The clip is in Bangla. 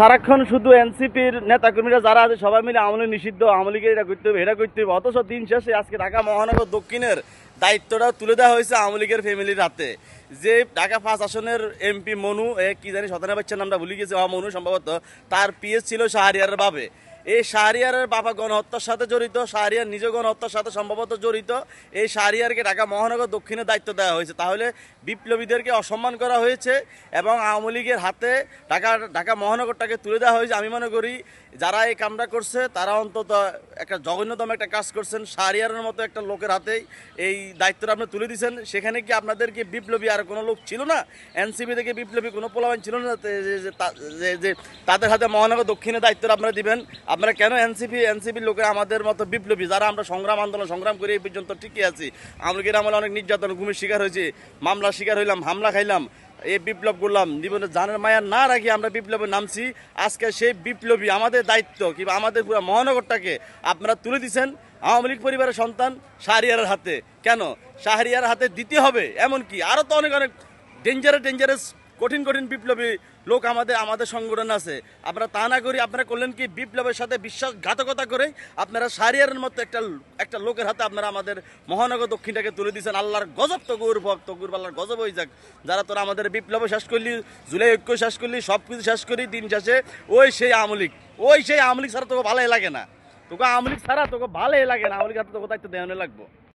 সারাক্ষণ শুধু এনসিপির নেতাকর্মীরা যারা আছে, সবাই মিলে আমলে নিষিদ্ধ আমলিকে এটা করতে হবে, এটা করতে হবে। অথচ দিন শেষে আজকে ঢাকা মহানগর দক্ষিণের দায়িত্বটা তুলে দেওয়া হয়েছে আওয়ামী লীগের ফ্যামিলির হাতে। যে ঢাকা ফার্স্ট আসনের এমপি মনু কি জানি সতানা বাচ্চার নামটা ভুলে গেছে মনু সম্ভবত, তার পিএস ছিল শাহরিয়ারের বাবে এই শাহরিয়ারের বাবা গণহত্যার সাথে জড়িত, শাহরিয়ার নিজ গণহত্যার সাথে সম্ভবত জড়িত। এই শাহরিয়ারকে ঢাকা মহানগর দক্ষিণে দায়িত্ব দেওয়া হয়েছে। তাহলে বিপ্লবীদেরকে অসম্মান করা হয়েছে এবং আওয়ামী লীগের হাতে ঢাকা ঢাকা মহানগরটাকে তুলে দেওয়া হয়েছে। আমি মনে করি যারা এই কামটা করছে, তারা অন্তত একটা জঘন্যতম একটা কাজ করছেন। শাহরিয়ারের মতো একটা লোকের হাতেই এই দায়িত্বটা আপনি তুলে দিয়েছেন। সেখানে কি আপনাদেরকে বিপ্লবী আর কোনো লোক ছিল না? এনসিপি থেকে বিপ্লবী কোনো পোলাবান ছিল না? যে, তাদের হাতে মহানগর দক্ষিণে দায়িত্বটা আপনারা দিবেন। আপনারা কেন এনসিপি এনসিপির লোকের আমাদের মতো বিপ্লবী? যারা আমরা সংগ্রাম আন্দোলন, সংগ্রাম করে এই পর্যন্ত ঠিকই আছি আমলিগের আমলে অনেক নির্যাতন, ঘুমের শিকার হয়েছি, মামলার শিকার হইলাম, হামলা খাইলাম, এই বিপ্লব করলাম, জীবনে জানের মায়া না রাখি আমরা বিপ্লবে নামছি, আজকে সেই বিপ্লবী আমাদের দায়িত্ব কিংবা আমাদের পুরো মহানগরটাকে আপনারা তুলে দিচ্ছেন আওয়ামী লীগ পরিবারের সন্তান শাহরিয়ারের হাতে। কেন? শাহরিয়ার হাতে দিতে হবে এমন কি আরও তো অনেক অনেক ডেঞ্জারাস ডেঞ্জারাস কঠিন কঠিন বিপ্লবী লোক আমাদের আমাদের সংগঠন আছে। আপনারা তা না করি, আপনারা করলেন কি? বিপ্লবের সাথে বিশ্বাসঘাতকতা করে আপনারা সারিয়ারের মতো একটা একটা লোকের হাতে আপনারা আমাদের মহানগর দক্ষিণটাকে তুলে দিয়েছেন। আল্লাহর গজব তগুর ভক্ত তগুর আল্লাহর গজব হয়ে যাক। যারা তোরা আমাদের বিপ্লব শেষ করলি, জুলাই ঐক্য শেষ করলি সব কিছু শেষ করি, দিন শেষে ওই সেই আমলিক ওই সেই আমলিক ছাড়া তোকে ভালোই লাগে না। তোকে আমলিক ছাড়া তোকে ভালোই লাগে না। আমলিক হাতে তোকে দায়িত্ব দেওয়ানো লাগবো।